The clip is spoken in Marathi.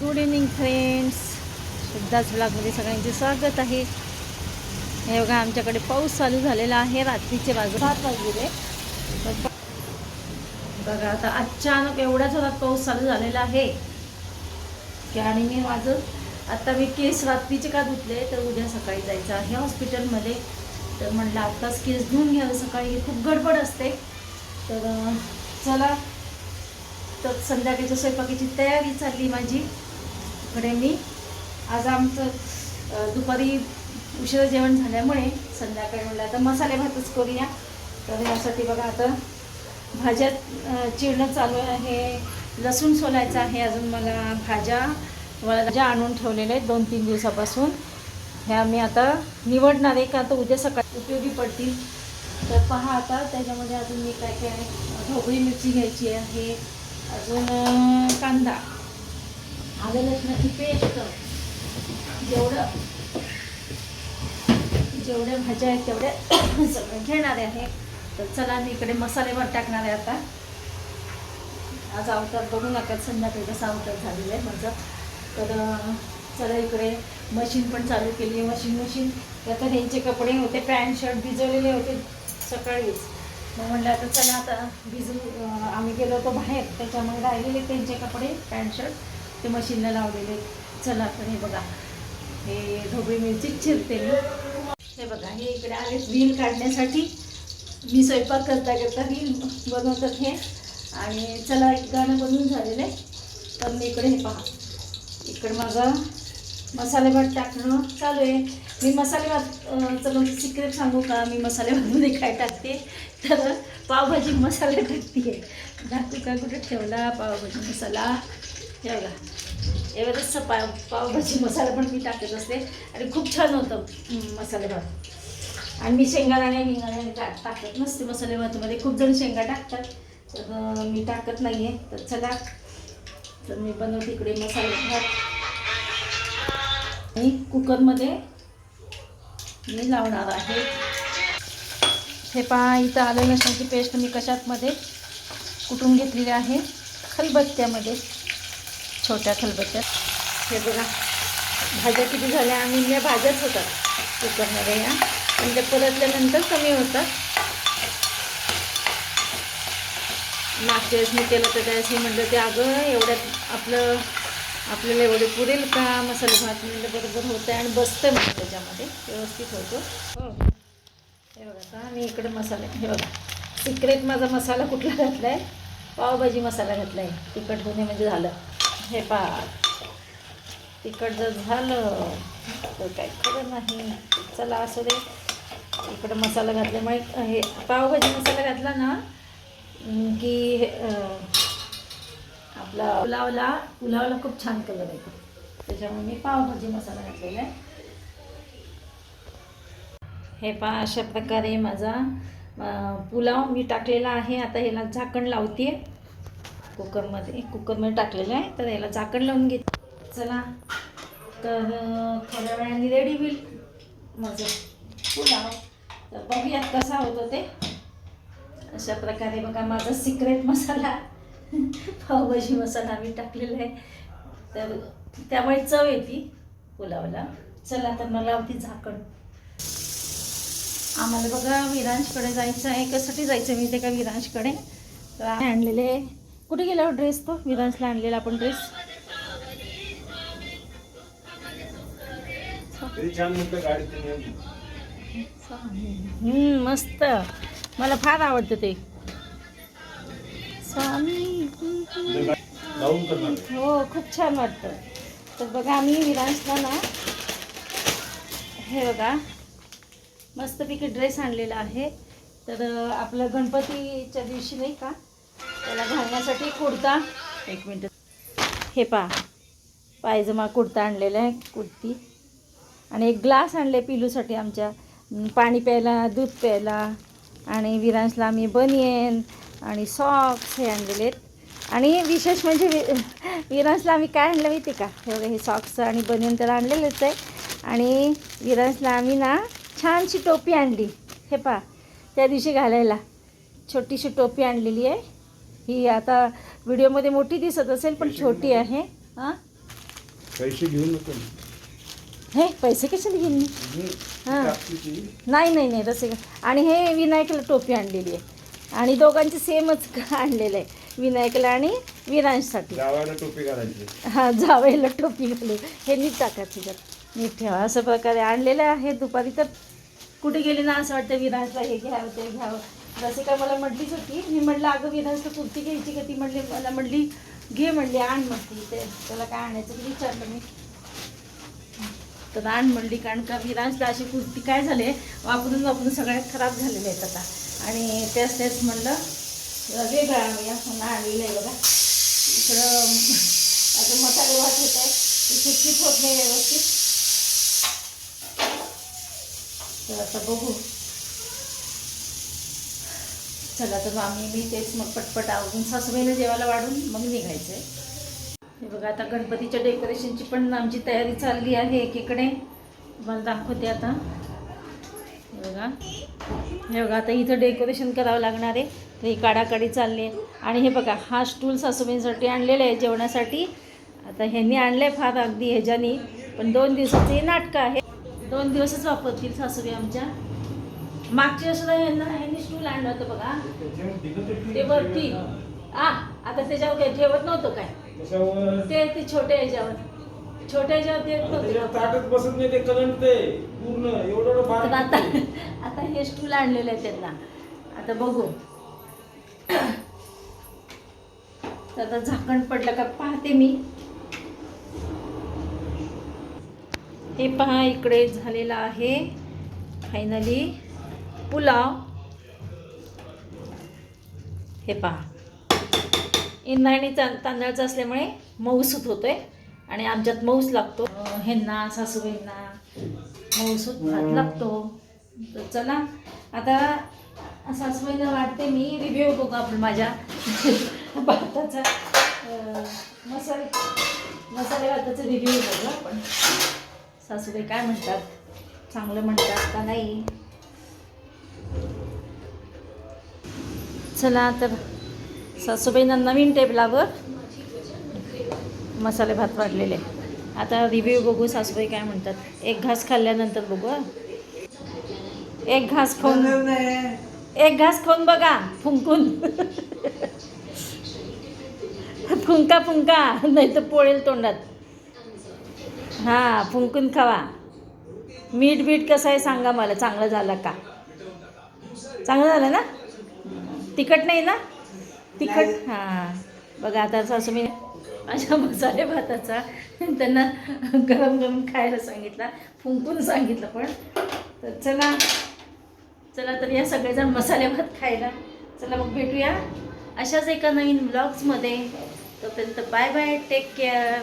गुड इव्हनिंग फ्रेंड्स सुद्धाच ब्लॉगमध्ये सगळ्यांचे स्वागत आहे. हे बघा आमच्याकडे पाऊस चालू झालेला आहे. रात्रीचे बाजू सात वाजलेले. बघा आता अचानक एवढ्या जोरात पाऊस चालू झालेला आहे. की आणि मी माझं आत्ता मी केस रात्रीचे का धुतले तर उद्या सकाळी जायचं आहे हॉस्पिटलमध्ये. तर म्हटलं आत्ताच केस धुवून घ्यावं. सकाळी खूप गडबड असते. तर चला. तर संध्याकाळच्या स्वयंपाकाची तयारी चालली माझी. इकडे मी. आज आमचं दुपारी उशिरा जेवण झाल्यामुळे संध्याकाळी म्हणलं आता मसाले भातच करूया. तर यासाठी बघा आता भाज्या चिरणं चालू आहे. लसूण सोलायचं आहे अजून मला भाज्या भाज्या आणून ठेवलेल्या आहेत दोन तीन दिवसापासून. ह्या मी आता निवडणार आहे का तर उद्या सकाळी उपयोगी पडतील. तर पहा आता त्याच्यामध्ये अजून मी काय काय ढोबळी मिरची घ्यायची आहे. अजून कांदा. आलं लसणाची पेस्ट जेवढं जेवढ्या भाज्या आहेत तेवढ्या सगळं घेणारे आहे. तर चला मी इकडे मसाले पण टाकणार आहे आता. आज अवतार बघू नका संध्याकाळी कसा अवतार झालेला आहे माझं. तर चला इकडे मशीन पण चालू केली आहे मशीन मशीन तर यांचे कपडे होते पॅन्ट शर्ट भिजवलेले होते सकाळीच. मग म्हणलं आता चला आता भिजू आम्ही गेलो होतो बाहेर त्याच्यामुळे राहिलेले त्यांचे कपडे पॅन्ट शर्ट ते मशीनला लावलेले चला तर हे बघा. हे ढोबळी मिरची चिरते मी. हे बघा हे इकडे आले रील काढण्यासाठी. मी स्वयंपाक करता करता रील बनवतात हे. आणि चला एक गाणं बनवून झालेलं आहे. तर मी इकडे हे पहा. इकडे माझं मसाले भात टाकणं चालू आहे. मी मसाले भात अं, सिक्रेट सांगू का? मी मसाले भातमध्ये काय टाकते? तर पावभाजी मसाला टाकते. दाखवू का कुठे ठेवला? पावभाजी मसाला. हे बघा. एवढंच पाव पावभाजी मसाला पण मी टाकत असते. आणि खूप छान होतं. मसाले भात. आणि मी शेंगादाणे बिंगादाणे टाक टाकत नसते मसाले भातमध्ये. खूप जण शेंगा टाकतात. तर मी टाकत नाही आहे तर चला. तर मी बनवते इकडे मसाले भात. आणि कुकरमध्ये मी लावणार आहे. हे पहा इथं आलं लसणाची पेस्ट मी कशातमध्ये कुटून घेतलेली आहे? खलबत्त्यामध्ये. छोट्या खलबत्त्यात. हे बघा भाज्या किती झाल्या आणि या भाज्याच होतात. कुकरमध्ये या. पण त्या परतल्यानंतर कमी होतात. मागच्या वेळेस मी केलं तर त्यावेळेस मी म्हटलं ते अगं एवढ्यात आपलं आपल्याला एवढे पुरेल का? मसाले भात म्हणलं बरोबर होतं आणि बसतं म्हणजे त्याच्यामध्ये. व्यवस्थित होतो. हो. हे बघा आता मी इकडे मसाले हे बघा. सिक्रेट माझा मसाला कुठला घातला आहे पावभाजी मसाला घातला आहे तिखट होणे म्हणजे झालं. हे पहा. तिकड जर झालं. तर काय खरं नाही. चला असू दे. इकडं मसाला घातल्यामुळे हे पावभाजी मसाला घातला ना की हे, आपला पुलावला पुलावला खूप छान कलर येतो त्याच्यामुळे मी पावभाजी मसाला घातलेला आहे. हे पहा अशा प्रकारे माझा पुलाव मी टाकलेला आहे. आता ह्याला झाकण लावते कुकरमध्ये कुकरमध्ये टाकलेलं आहे तर याला झाकण लावून घेत. चला तर थोड्या वेळाने रेडी होईल माझं. पुलाव तर बघूयात कसा होतो ते. अशा प्रकारे बघा माझा सिक्रेट मसाला पावभाजी मसाला मी टाकलेला आहे. तर त्यामुळे चव येते पुलावला. चला तर मला होती झाकण. आम्हाला बघा विरांशकडे जायचं आहे. कशासाठी जायचं मी ते का विरांशकडे? तर आणलेले कुठे गेला ड्रेस तो? विरांशला आणलेला आपण ड्रेस मस्त. मला फार आवडतं ते. स्वामी हो खूप छान वाटतं. तर बघा आम्ही विरांशला ना हे बघा मस्तपैकी ड्रेस आणलेला आहे. तर आपलं गणपतीच्या दिवशी नाही का त्याला घालण्यासाठी कुर्ता एक मिनटं. हे पा पायजमा कुर्ता आणलेला आहे कुर्ती आणि एक ग्लास आणले पिलूसाठी आमच्या. पाणी प्यायला दूध प्यायला. आणि विरांशला आम्ही बनियन आणि सॉक्स हे आणलेले आहेत. आणि विशेष म्हणजे वि विरांशला आम्ही काय आणलं माहिती का? हे बघा हे सॉक्स आणि बनियन तर आणलेलेच आहे. आणि विरांशला आम्ही ना छानशी टोपी आणली. हे पा त्या दिवशी घालायला. छोटीशी टोपी आणलेली आहे. ही आता व्हिडिओमध्ये मोठी दिसत असेल पण छोटी आहे. हां? पैसे घेऊ नको. हे पैसे कशाला घेईन मी हां. नाही नाही नाही तसे आणि हे विनायकला टोपी आणलेली आहे. आणि दोघांची सेमच आणलेलं आहे. विनायकला आणि विरांशसाठी टोपी घालायची. हा जावेला टोपी घालू हे नीट टाका त्याच्यात नीट ठेवा. असं प्रकारे आणलेलं आहे. दुपारी तर कुठे गेली ना असं वाटतं विराजला हे घ्यावं ते घ्यावं. जसे काय मला म्हटलीच होती मी म्हटलं अगं विराजला कुर्ती घ्यायची का? ती म्हणली मला म्हटली घे म्हणली आण म्हणती. ते त्याला काय आणायचं ते विचारलं मी. तर आण म्हणली कारण का विराजला अशी कुर्ती काय झाले वापरून वापरून सगळ्यात खराब झालेले आहेत आता. आणि तेच तेच म्हणलं वेगळं आणूया. म्हणून आणलेलं आहे बघा. इकडं आता मसाले वाट होत आहे चिटचिट होत नाही व्यवस्थित. तर आता बघू. चला तर मग आम्ही मी तेच मग पटपट आवडून सासूबाईला जेवायला वाढून मग निघायचं आहे हे बघा आता गणपतीच्या डेकोरेशनची पण आमची तयारी चालली आहे एकीकडे. मला दाखवते आता. हे बघा. हे बघा आता इथं डेकोरेशन करावं लागणार आहे. तर ही काढाकाढी चालली आहे. आणि हे बघा हा स्टूल सासूबाईंसाठी आणलेला आहे जेवणासाठी. आता ह्यांनी आणलं आहे फार अगदी ह्याच्यानी पण दोन दिवसाचं हे नाटकं आहे. दोन दिवसच वापरतील सासूबाई आमच्या. मागच्या सुद्धा ह्यांना ह्यांनी स्टूल आणलं होतं बघा. ते वरती. आ आता त्याच्यावर काही ठेवत नव्हतं काय? ते ते छोट्या ह्याच्यावर. छोट्या ह्याच्यावर देत नव्हते. ताटच बसत नाही ते करंट ते पूर्ण. एवढं आता आता हे स्टूल आणलेलं आहे त्यांना. आता बघू. तर आता झाकण पडलं का पाहते मी. हे पहा इकडे झालेला आहे फायनली पुलाव. हे पहा. इंद्रायणी तांदळाचा असल्यामुळे मऊसूत होतोय आणि आमच्यात मऊस लागतो. ह्यांना सासूबाईंना मऊसूत भात लागतो. तर चला आता सासूबाईंना वाटते मी रिव्ह्यू बघू आपण माझ्या भाताचा मसाले मसाले भाताचा रिव्ह्यू बघू आपण. सासूबाई काय म्हणतात? चांगलं म्हणतात का नाही? चला तर सासूबाईंना नवीन टेबलावर मसाले भात वाढलेले. आता रिव्ह्यू बघू सासूबाई काय म्हणतात. एक घास खाल्ल्यानंतर बघू. एक घास खाऊन एक घास खाऊन बघा फुंकून. फुंका फुंका नाही तर पोळेल तोंडात. हां फुंकून खावा. मीठ बीठ कसं आहे सांगा मला चांगलं झालं का? चांगलं झालं ना? तिखट नाही ना? तिखट? हां. बघा आता सासूमी अशा मसाले भाताचा त्यांना गरम गरम खायला सांगितला फुंकून सांगितलं पण. तर चला चला तर या सगळेजण मसाले भात खायला. चला मग भेटूया अशाच एका नवीन ब्लॉग्समध्ये तोपर्यंत बाय बाय टेक केअर